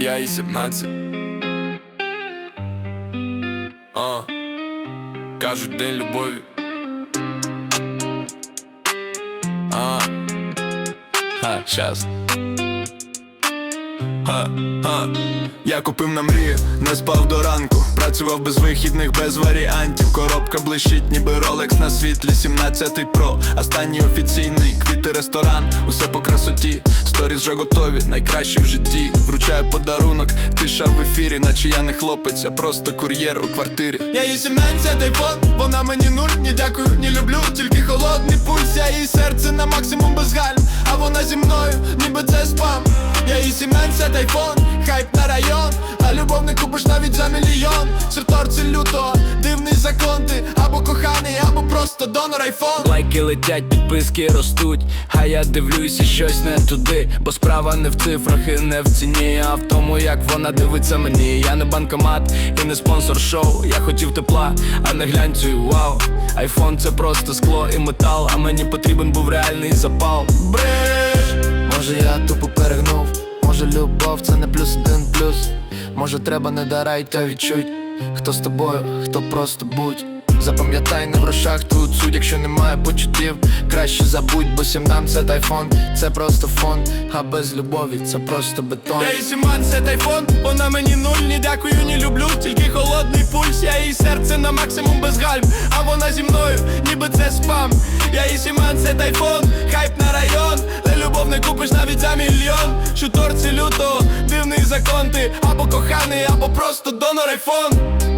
Я і 17 А, кажуть день любові. А, ха, щас Ха, ха. Я купив на мрію, не спав до ранку. Працював без вихідних, без варіантів. Коробка блищить, ніби ролекс на світлі. 17 Pro, останній офіційний квіти ресторан, усе по красоті. Сторіс вже готові, найкращі в житті. Вручаю подарунок, тиша в ефірі, наче я не хлопець, а просто кур'єр у квартирі. Я їй 17 айфон, вона мені нуль, ні дякую, ні люблю, тільки холодний пульс, я її Я їй 17 айфон, хайп на район, а любов не купиш навіть за мільйон. Серторці лютого, дивний закон ти або коханий, або просто донор айфон. Лайки летять, підписки ростуть, а я дивлюся щось не туди, бо справа не в цифрах і не в ціні, а в тому, як вона дивиться мені. Я не банкомат і не спонсор шоу. Я хотів тепла, а не глянцю і вау. Айфон це просто скло і метал, а мені потрібен був реальний запал. Бреш, любов це не плюс один плюс. Може треба не дарай та відчуть, хто з тобою, хто просто будь. Запам'ятай не в грошах тут суть, якщо немає почуттів, краще забудь, бо 17 айфон це просто фон, а без любові це просто бетон. я їй 17 айфон, вона мені нуль, ні дякую, ні люблю, тільки холодний пульс, я її серце на максимум без гальм, а вона зі мною, ніби це спам. Я їй 17 айфон, хайп на район, купиш навіть за мільйон. що торці лютого, дивний закон ти або коханий, або просто донор айфон.